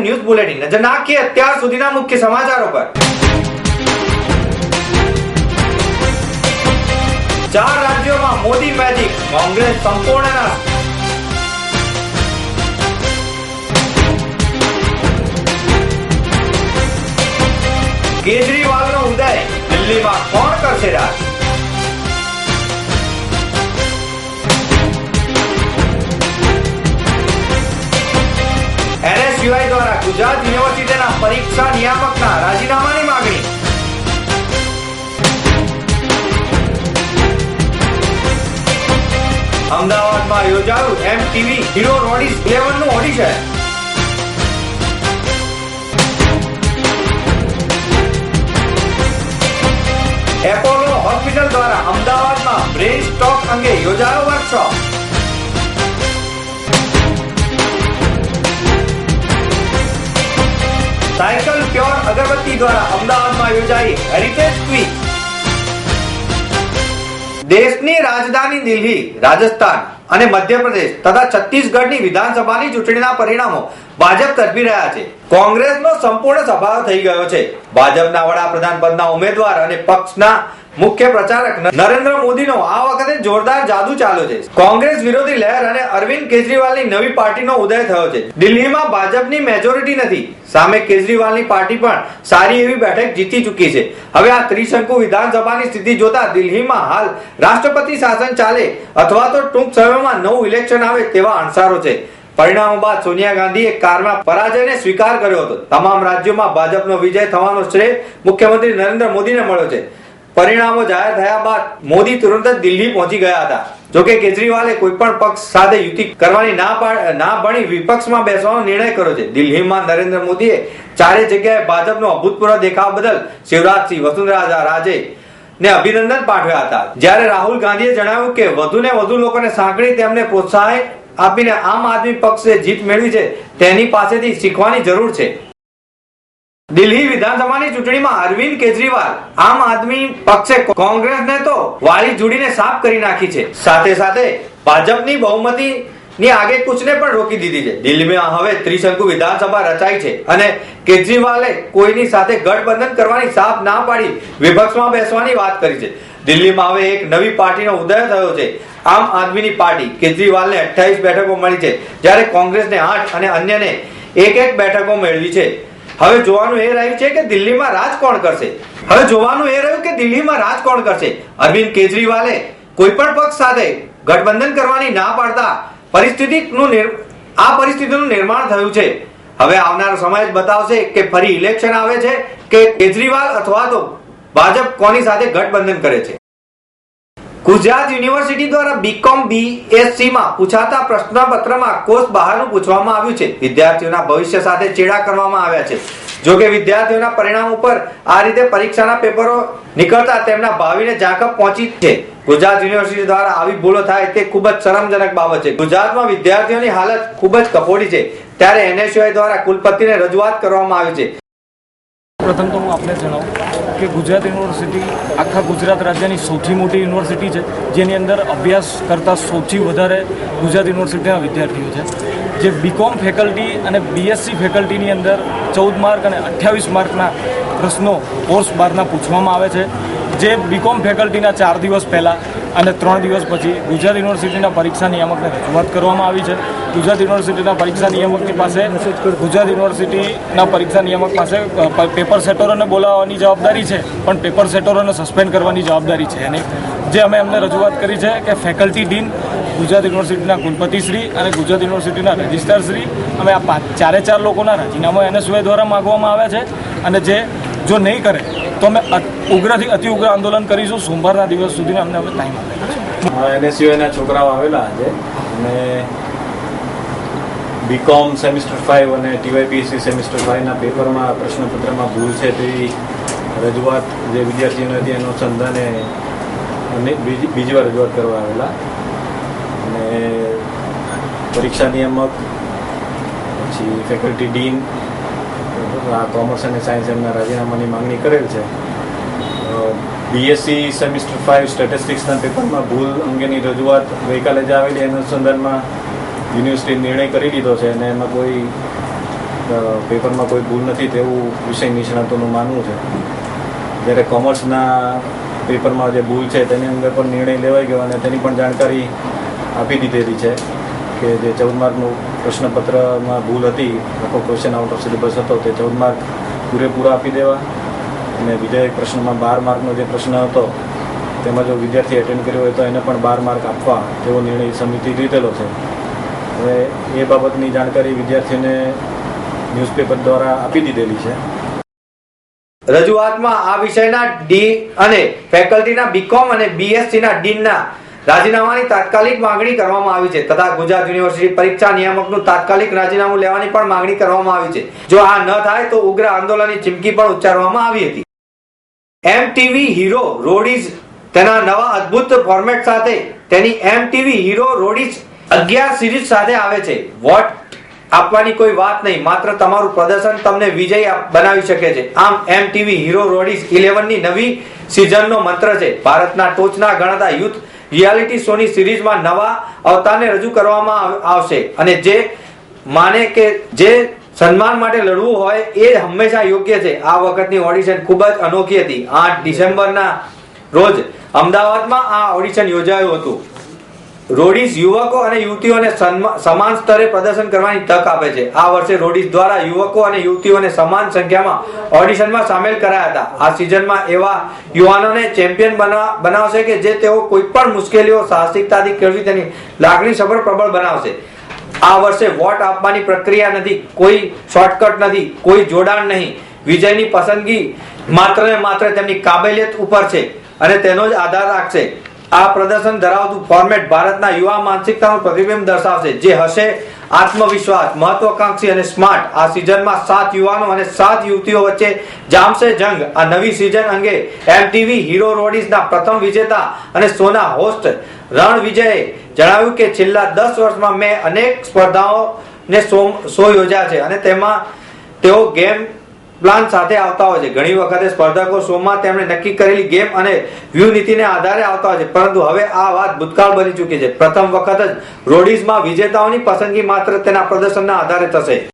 News bulletin નજર નાખીએ અત્યાર સુધીના મુખ્ય સમાચારો પર. ચાર રાજ્યોમાં મોદી મેજિક કોંગ્રેસ સંપૂર્ણ નાશ. કેજરીવાલનો ઉદય. અમદાવાદમાં એમ ટીવી હીરો રોડીઝ ઇલેવનનું ઓડિશન એપોલો હોસ્પિટલ દ્વારા અમદાવાદમાં બ્રેન સ્ટોક અંગે યોજાયો વર્કશોપ. સાયકલ પ્યોર અગરબત્તી દ્વારા અમદાવાદમાં યોજાઈ હેરિટેજ ક્વીક દેશની રાજધાની દિલ્હી, રાજસ્થાન. અને મધ્યપ્રદેશ તથા છત્તીસગઢની વિધાનસભાની ચૂંટણીના પરિણામો ભાજપ તરફી રહ્યા છે. કોંગ્રેસનો સંપૂર્ણ સભાવ થઈ ગયો છે. ભાજપના વડાપ્રધાન પદના ઉમેદવાર અને પક્ષના મુખ્ય પ્રચારક નરેન્દ્ર મોદીનો આ વખતે જોરદાર જાદુ ચાલ્યો છે. કોંગ્રેસ વિરોધી લહેર અને અરવિંદ કેજરીવાલની નવી પાર્ટીનો ઉદય થયો છે. દિલ્હીમાં ભાજપની મેજોરિટી નથી. સામે કેજરીવાલની પાર્ટી પણ સારી એવી બેઠક જીતી ચૂકી છે. હવે આ ત્રિશંકુ વિધાનસભાની સ્થિતિ જોતા દિલ્હીમાં હાલ રાષ્ટ્રપતિ શાસન ચાલે અથવા તો ટૂંક સમયમાં નવું ઇલેક્શન આવે તેવા અણસારો છે. પરિણામો બાદ સોનિયા ગાંધીએ કારમાં પરાજયને સ્વીકાર કર્યો હતો. તમામ રાજ્યોમાં ભાજપનો વિજય થવાનો શ્રેય મુખ્યમંત્રી નરેન્દ્ર મોદીને મળ્યો છે. પરિણામો જાહેર થયા બાદ મોદી તુરંત જ દિલ્હી પહોંચી ગયા હતા. જોકે કેજરીવાલે કોઈ પણ પક્ષ સાથે યુતિ કરવાની ના ના ભણી વિપક્ષમાં બેસવાનો નિર્ણય કર્યો છે. દિલ્હીમાં નરેન્દ્ર મોદીએ ચારે જગ્યાએ ભાજપનો અભૂતપૂર્વ દેખાવ બદલ શિવરાજસિંહ વસુંધરા રાજે ને અભિનંદન પાઠવ્યા હતા. જ્યારે રાહુલ ગાંધીએ જણાવ્યું કે વધુ ને વધુ લોકોને સાંકળી તેમને પ્રોત્સાહન આપીને આમ આદમી પક્ષે જીત મેળવી છે, તેની પાસેથી શીખવાની જરૂર છે. દિલ્હી વિધાનસભાની ચૂંટણીમાં અરવિંદ કેજરીવાલ આમ આદમી પક્ષે કોંગ્રેસને તો વાળી જોડીને સાફ કરી નાખી છે. સાથે સાથે ભાજપની બહુમતી ની આગે કૂચને પણ રોકી દીધી છે. દિલ્હીમાં હવે ત્રિશંકુ વિધાનસભા રચાઈ છે અને કેજરીવાલે કોઈની સાથે ગઠબંધન કરવાની સાફ ના પાડી વિપક્ષમાં બેસવાની વાત કરી છે. દિલ્હીમાં હવે એક નવી પાર્ટીનો ઉદય થયો છે. આમ આદમીની પાર્ટી કેજરીવાલને અઠ્યાવીસ બેઠકો મળી છે, જ્યારે કોંગ્રેસને આઠ અને અન્યને એક એક બેઠકો મેળવી છે. હવે જોવાનું એ રહ્યું છે કે દિલ્હીમાં રાજ કોણ કરશે? હવે જોવાનું એ રહ્યું કે દિલ્હીમાં રાજ કોણ કરશે? અરવિંદ કેજરીવાલે કોઈ પણ પક્ષ સાથે ગઠબંધન કરવાની ના પાડતા પરિસ્થિતિનું આ પરિસ્થિતિનું નિર્માણ થયું છે. હવે આવનારો સમય જ બતાવશે કે ફરી ઇલેક્શન આવે છે કે કેજરીવાલ અથવા તો ભાજપ કોની સાથે ગઠબંધન કરે છે. ગુજરાત યુનિવર્સિટી દ્વારા બીકોમ બીએસસી માં પૂછાતા પ્રશ્નપત્રમાં કોર્સ બહારનું પૂછવામાં આવ્યું છે. વિદ્યાર્થીઓના ભવિષ્ય સાથે ચેડા કરવામાં આવ્યા છે. જો કે વિદ્યાર્થીઓના પરિણામ ઉપર આ રીતે પરીક્ષાના પેપરો નીકળતા તેમના ભાવિને ઝાંખપ પહોંચી છે. ગુજરાત યુનિવર્સિટી દ્વારા આવી ભૂલો થાય તે ખૂબ જ શરમજનક બાબત છે. ગુજરાતમાં વિદ્યાર્થીઓની હાલત ખૂબ જ કફોડી છે. ત્યારે એનએસયુઆઈ દ્વારા કુલપતિને રજૂઆત કરવામાં આવી છે. પ્રથમ તો હું આપને જણાવું કે ગુજરાત યુનિવર્સિટી આખા ગુજરાત રાજ્યની સૌથી મોટી યુનિવર્સિટી છે, જેની અંદર અભ્યાસ કરતા સૌથી વધારે ગુજરાત યુનિવર્સિટીના વિદ્યાર્થીઓ છે. જે બીકોમ ફેકલ્ટી અને બીએસસી ફેકલ્ટીની અંદર ચૌદ માર્ક અને અઠ્યાવીસ માર્કના પ્રશ્નો કોર્સ બહારના પૂછવામાં આવે છે. જે બીકોમ ફેકલ્ટીના ચાર દિવસ પહેલાં અને ત્રણ દિવસ પછી ગુજરાત યુનિવર્સિટીના પરીક્ષા નિયામકને રજૂઆત કરવામાં આવી છે. ગુજરાત યુનિવર્સિટીના પરીક્ષા નિયામકની પાસે ગુજરાત યુનિવર્સિટીના પરીક્ષા નિયામક પાસે પેપર સેટરોને બોલાવવાની જવાબદારી છે પણ પેપર સેટરોને સસ્પેન્ડ કરવાની જવાબદારી છે. એની જે અમે એમને રજૂઆત કરી છે કે ફેકલ્ટી ડીન ગુજરાત યુનિવર્સિટીના કુલપતિશ્રી અને ગુજરાત યુનિવર્સિટીના રજિસ્ટ્રારશ્રી અમે આ પાંચ ચારે ચાર લોકોના રાજીનામા એનએસયુઆઈ દ્વારા માગવામાં આવ્યા છે. અને જે જો નહીં કરે તો અમે ઉગ્રથી અતિ ઉગ્ર આંદોલન કરીશું. સોમવારના દિવસ સુધી અમને હવે ટાઈમ આપેલો છે. છોકરાઓ આવેલા આજે. અને બીકોમ સેમિસ્ટર ફાઇવ અને ટીવાયપીએસસી સેમિસ્ટર ફાઇવના પેપરમાં પ્રશ્નપત્રમાં ભૂલ છે તેવી રજૂઆત જે વિદ્યાર્થીઓને હતી, એનો સંધાને બીજી વાર રજૂઆત કરવા આવેલા. અને પરીક્ષા નિયામક, પછી ફેકલ્ટી ડીન કોમર્સ અને સાયન્સ એમના રાજીનામાની માંગણી કરેલ છે. બીએસસી સેમિસ્ટર ફાઇવ સ્ટેટિસ્ટિક્સના પેપરમાં ભૂલ અંગેની રજૂઆત ગઈકાલે જ આવેલી અનુસંધાનમાં યુનિવર્સિટી નિર્ણય કરી લીધો છે અને એમાં કોઈ પેપરમાં કોઈ ભૂલ નથી તેવું વિષય નિષ્ણાતોનું માનવું છે. જ્યારે કોમર્સના પેપરમાં જે ભૂલ છે તેની અંદર પણ નિર્ણય લેવાઈ ગયો અને તેની પણ જાણકારી આપી દીધેલી છે. કે જે ચૌદ માર્કનું પ્રશ્નપત્રમાં ભૂલ હતી, આખો ક્વેશ્ચન આઉટ ઓફ સિલેબસ હતો, તે ચૌદ માર્ક પૂરેપૂરા આપી દેવા. અને બીજા એક પ્રશ્નમાં બાર માર્કનો જે પ્રશ્ન હતો, તેમાં જો વિદ્યાર્થી એટેન્ડ કર્યો હોય તો એને પણ બાર માર્ક આપવા તેવો નિર્ણય સમિતિ લીધેલો છે. હવે એ બાબતની જાણકારી વિદ્યાર્થીને ન્યૂઝપેપર દ્વારા આપી દીધેલી છે. રજૂઆતમાં આ વિષયના ડી અને ફેકલ્ટીના બીકોમ અને બીએસસીના ડીનના રાજીનામાની તાત્કાલિક માંગણી કરવામાં આવી છે. તથા ગુજરાત યુનિવર્સિટી પરીક્ષા નિયામકનું તાત્કાલિક રાજીનામું લેવાની પણ માંગણી કરવામાં આવી છે. જો આ ન થાય તો ઉગ્ર આંદોલનની ચીમકી પણ ઉચ્ચારવામાં આવી હતી. એમટીવી હીરો રોડીઝ તેના નવા અદ્ભુત ફોર્મેટ સાથે તેની એમટીવી હીરો રોડીઝ અગિયાર સિરીઝ સાથે આવે છે. વોટ આપવાની કોઈ વાત નહીં. માત્ર તમારું પ્રદર્શન તમને વિજય બનાવી શકે છે. આમ એમ ટીવી હીરો રોડીઝ 11 ની નવી સિઝનનો મંત્ર છે. ભારતના ટોચના ગણાતા યુથ રિયાલિટી શોની સિરીઝમાં નવા અવતારને રજૂ કરવામાં આવશે. અને જે માને કે જે સન્માન માટે લડવું હોય એ હંમેશા યોગ્ય છે. આ વખતની ઓડિશન ખૂબ જ અનોખી હતી. આઠ ડિસેમ્બરના રોજ અમદાવાદમાં આ ઓડિશન યોજાયું હતું. રોડીઝ યુવકો અને યુવતીઓને સમાન સ્તરે પ્રદર્શન કરવાની તક આપે છે. આ વર્ષે રોડીઝ દ્વારા યુવકો અને યુવતીઓને સમાન સંખ્યામાં ઓડિશનમાં સામેલ કરાયા હતા. આ સિઝનમાં એવા યુવાનોને ચેમ્પિયન બનવા, બનાવશે કે જે તેઓ કોઈ પણ મુશ્કેલીઓ, સાહસિકતાથી કેળવી તેની લાગણી સફળ પ્રબળ બનાવશે. આ વર્ષે વોટ આપવાની પ્રક્રિયા નથી. કોઈ શોર્ટકટ નથી. કોઈ જોડાણ નહીં. વિજયની પસંદગી માત્ર ને માત્ર તેમની કાબેલિયત ઉપર છે અને તેનો જ આધાર રાખશે. આ પ્રદર્શન ધરાવતું ફોર્મેટ ભારતના યુવા માનસિકતાનું પ્રતિબિંબ દર્શાવશે, જે હશે આત્મવિશ્વાસ, મહત્વાકાંક્ષી અને સ્માર્ટ આ સિઝનમાં સાત યુવાનો અને સાત યુવતીઓ વચ્ચે જામશે જંગ. આ નવી સિઝન અંગે એમટીવી હીરો રોડીઝના પ્રથમ વિજેતા અને સોના હોસ્ટ રણ વિજયે જણાવ્યું કે છેલ્લા દસ વર્ષમાં મેં અનેક સ્પર્ધાઓને શો યોજ્યા છે અને તેમાં તેઓ ગેમ પ્લાન સાથે આવતા હોય છે. ઘણી વખતે સ્પર્ધકો શોમાં તેમણે નક્કી કરેલી ગેમ અને વ્યૂહ નીતિને આધારે આવતા હોય છે. પરંતુ હવે આ વાત ભૂતકાળ બની ચૂકી છે. પ્રથમ વખત જ રોડીઝમાં વિજેતાઓની પસંદગી માત્ર તેના પ્રદર્શનના આધારે થશે.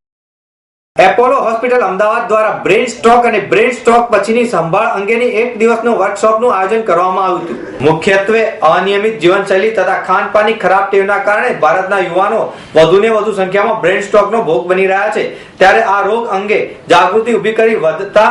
એપોલો હોસ્પિટલ અમદાવાદ દ્વારા બ્રેન સ્ટ્રોક અને બ્રેન સ્ટ્રોક પછીની સંભાળ અંગેની એક દિવસનું વર્કશોપનું આયોજન કરવામાં આવ્યું હતું. મુખ્યત્વે અનિયમિત જીવનશૈલી તથા ખાનપાનની ખરાબ ટેવના કારણે ભારતના યુવાનો વધુને વધુ સંખ્યામાં બ્રેન સ્ટ્રોકનો ભોગ બની રહ્યા છે. ત્યારે આ રોગ અંગે જાગૃતિ ઊભી કરી વધતા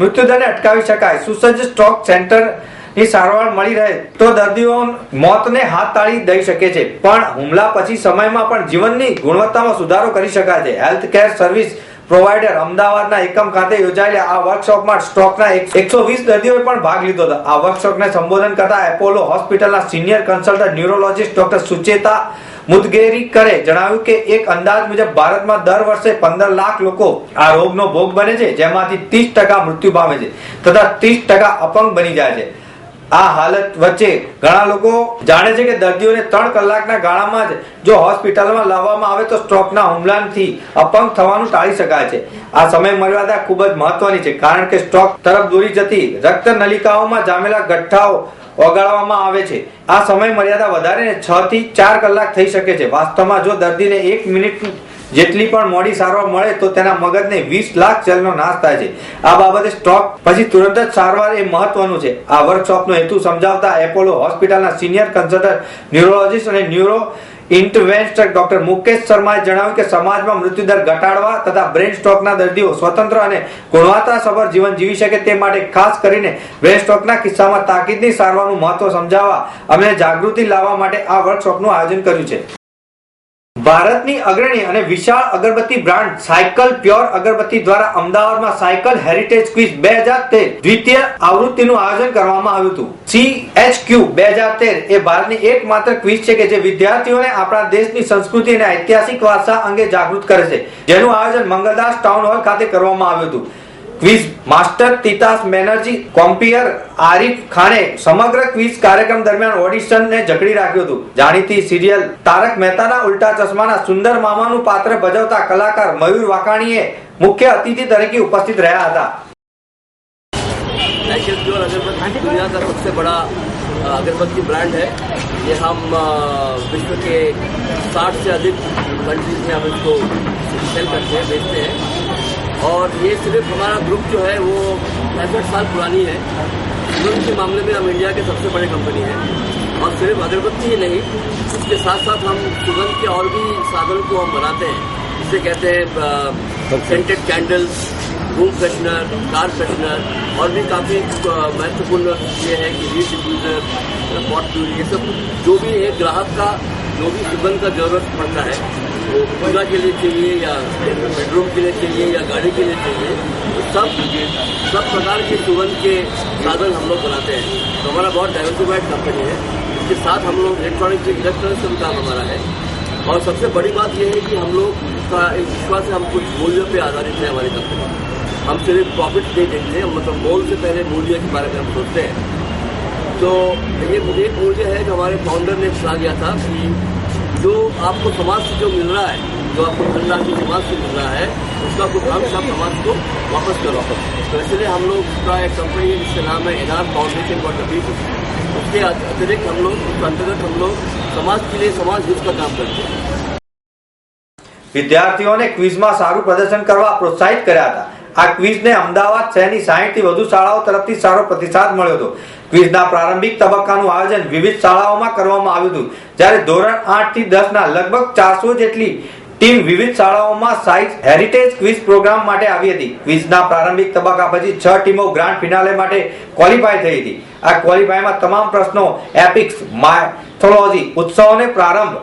મૃત્યુદરને અટકાવી શકાય. સુસજ્જ સ્ટ્રોક સેન્ટરની સારવાર મળી રહે તો દર્દીઓ મોતને હાથ તાળી દઈ શકે છે. પણ હુમલા પછી સમયમાં પણ જીવનની ગુણવત્તામાં સુધારો કરી શકાય છે. હેલ્થ કેર સર્વિસ પ્રોવાઈડર અમદાવાદના એકમ ખાતે યોજાયેલા આ વર્કશોપમાં સ્ટોકના એકસો વીસ દર્દીઓએ પણ ભાગ લીધો હતો. આ વર્કશોપને સંબોધન કરતા એપોલો હોસ્પિટલના senior consultant neurologist doctor Sucheta મુદગેરીકરે જણાવ્યું કે એક અંદાજ મુજબ ભારતમાં દર વર્ષે પંદર લાખ લોકો આ રોગનો ભોગ બને છે, જેમાંથી ત્રીસ ટકા મૃત્યુ પામે છે તથા ત્રીસ ટકા અપંગ બની જાય છે. આ હાલત વચ્ચે ઘણા લોકો જાણે છે કે દર્દીઓને ત્રણ કલાકના ગાળામાં જ જો હોસ્પિટલમાં લાવવામાં આવે તો સ્ટ્રોકના હુમલાથી અપંગ થવાનું ટાળી શકાય છે. આ સમય મર્યાદા ખૂબ જ મહત્વની છે, કારણ કે સ્ટ્રોક તરફ દોરી જતી રક્ત નલિકાઓમાં જામેલા ગઠ્ઠાઓ ઓગાળવામાં આવે છે. આ સમય મર્યાદા વધારીને છ થી ચાર કલાક થઈ શકે છે. વાસ્તવમાં જો દર્દીને એક મિનિટ જેટલી પણ મોડી સારવાર મળે તો તેના મગજને વીસ લાખ ચલનો નાશ થાય છે. આ બાબતે સ્ટોક પછી તુરંત જ સારવાર એ મહત્વનું છે. આ વર્કશોપનો હેતુ સમજાવતા એપોલો હોસ્પિટલના સિનિયર કન્સલ્ટન્ટ, ન્યુરોલોજીસ્ટ અને ન્યુરો ઇન્ટરવેન્સ્ટર ડોક્ટર મુકેશ શર્માએ જણાવ્યું કે સમાજમાં મૃત્યુદર ઘટાડવા તથા બ્રેન સ્ટ્રોકના દર્દીઓ સ્વતંત્ર અને ગુણવત્તાસભર જીવન જીવી શકે તે માટે ખાસ કરીને બ્રેન સ્ટ્રોકના કિસ્સામાં તાકીદની સારવારનું મહત્વ સમજાવવા અમે જાગૃતિ લાવવા માટે આ વર્કશોપનું આયોજન કર્યું છે. ભારતની અગ્રણી અને વિશાળ અગરબત્તી બ્રાન્ડ સાયકલ પ્યોર અગરબત્તી દ્વારા અમદાવાદમાં સાયકલ હેરિટેજ ક્વિઝ બે હજાર તેર દ્વિતીય આવૃત્તિનું આયોજન કરવામાં આવ્યું હતું. સી એચ ક્યુ બે હજાર તેર એ ભારતની એકમાત્ર ક્વિઝ છે કે જે વિદ્યાર્થીઓને આપણા દેશની સંસ્કૃતિ અને ઐતિહાસિક વારસા અંગે જાગૃત કરે છે. જેનું આયોજન મંગલદાસ ટાઉન હોલ ખાતે કરવામાં આવ્યું હતું. quiz master Titas Banerjee compere Arif ખાને સમગ્ર ક્વિઝ કાર્યક્રમ દરમિયાન ઓડિશનને જકડી રાખ્યું હતું જાણીતી સિરિયલ તારક મહેતાના ઉલ્ટા ચશ્માના સુંદર મામાનું પાત્ર ભજવતા કલાકાર મયુર વાકાણીએ મુખ્ય અતિથિ તરીકે ઉપસ્થિત રહ્યા હતા एशियन प्योर अगरबत्ती दुनिया का सबसे बड़ा अ, अगरबत्ती ब्रांड है ये हम अ, विश्व के 60 से अधिक कंट्रीज में हम इसको सेल करते हैं बेचते हैं और ये सिर्फ़ हमारा ग्रुप जो है वो पैंसठ साल पुरानी है। सुगंध के मामले में हम इंडिया के सबसे बड़े कंपनी हैं। और सिर्फ़ अगरबत्ती ही नहीं इसके साथ साथ हम सुगंध के और भी साधन को हम बनाते हैं। जिसे कहते हैं scented candles room freshener car freshener और भी काफ़ी महत्वपूर्ण ये है कि हीट डिफ्यूजर पॉट प्यूरी ये सब जो भी है ग्राहक का जो भी सुगंध का ज़रूरत पड़ता है, वो पूजा के लिए चाहिए या बेडरूम के लिए चाहिए या गाड़ी के लिए चाहिए तो सब सब प्रकार के सुगंध के साधन हम लोग बनाते हैं। तो हमारा बहुत डाइवर्सिफाइड कंपनी है। इसके साथ हम लोग इलेक्ट्रॉनिक इलेक्ट्रॉनिक्स का भी काम हमारा है। और सबसे बड़ी बात यह है कि हम लोग का एक विश्वास है, हम कुछ मूल्यों पे आधारित है हमारी कंपनी हम सिर्फ़ प्रॉफिट नहीं देखते हैं मतलब मोल से पहले मूल्य के बारे में हम सोचते हैं। तो ये मुझे एक मूल्य है जो हमारे फाउंडर ने कहा गया था कि जो आपको समाज से जो मिल रहा है जो आपको धन राशि समाज से मिल रहा है उसका कुछ अंश आप समाज को वापस करो तो इसलिए हम लोग का एक कंपनी है जिसका नाम है NR foundation for the people उसके अतिरिक्त हम लोग उसके अंतर्गत हम लोग समाज के लिए समाज हित का काम करते हैं વિદ્યાર્થીઓને ક્વિઝમાં સારું પ્રદર્શન કરવા પ્રોત્સાહિત કર્યા હતા આ ક્વિઝને અમદાવાદ શહેરની સાહીઠથી વધુ શાળાઓ તરફથી સારો પ્રતિસાદ મળ્યો હતો. ક્વિઝના પ્રારંભિક તબક્કાનું આયોજન વિવિધ શાળાઓમાં કરવામાં આવ્યું હતું. જ્યારે ધોરણ આઠથી 10 ના લગભગ ચારસો જેટલી ટીમ વિવિધ શાળાઓમાં સાઇઝ હેરિટેજ ક્વિઝ પ્રોગ્રામ માટે આવી હતી. ક્વિઝના પ્રારંભિક તબક્કા પછી છ ટીમો ગ્રાન્ડ ફિનાલે માટે ક્વોલિફાય થઈ હતી. આ ક્વોલિફાયમાં તમામ પ્રશ્નો, એપિક્સ માયથોલોજી ઉત્સવોને પ્રારંભ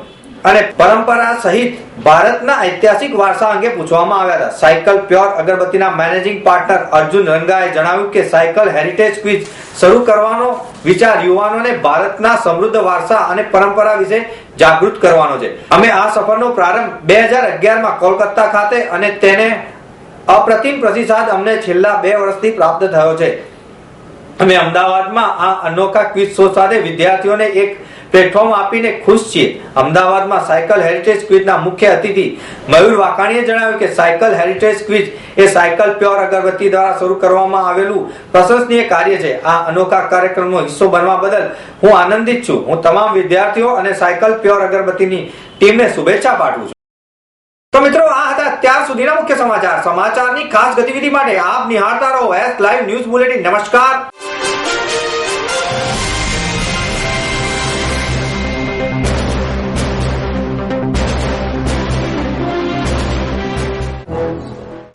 અને પરંપરા સહિત ભારતના ઐતિહાસિક વારસા અંગે પૂછવામાં આવ્યા હતા. સાયકલ પ્યોર અગરબત્તીના મેનેજિંગ પાર્ટનર અર્જુન રંગાએ જણાવ્યું કે સાયકલ હેરિટેજ ક્વિઝ શરૂ કરવાનો વિચાર યુવાનોને ભારતના સમૃદ્ધ વારસા અને પરંપરા વિશે જાગૃત કરવાનો છે. અમે આ સફરનો પ્રારંભ બે હજાર અગિયારમાં કોલકાતા ખાતે અને તેને અપ્રતિમ પ્રતિસાદ અમને છેલ્લા બે વર્ષથી પ્રાપ્ત થયો છે. અમે અમદાવાદમાં આ અનોખા ક્વિઝ શો સાથે વિદ્યાર્થીઓને એક પ્લેટફોર્મ આપીને ખુશ છીએ. અમદાવાદમાં સાયકલ હેરિટેજ ક્વિઝના મુખ્ય અતિથિ મયુર વાકાણીએ જણાવ્યું કે સાયકલ હેરિટેજ ક્વિઝ એ સાયકલ પ્યોર અગરબત્તી દ્વારા શરૂ કરવામાં આવેલું પ્રશંસનીય કાર્ય છે. આ અનોખા કાર્યક્રમનો હિસ્સો બનવા બદલ હું આનંદિત છું. હું તમામ વિદ્યાર્થીઓ અને સાયકલ પ્યોર અગરબત્તીની ટીમને શુભેચ્છા પાઠવું છું. તો મિત્રો, આ હતા અત્યાર સુધીના મુખ્ય સમાચાર. સમાચારની ખાસ ગતિવિધિ માટે આપ નિહાળતા રહો. એસ લાઈવ ન્યૂઝ બુલેટિન નમસ્કાર.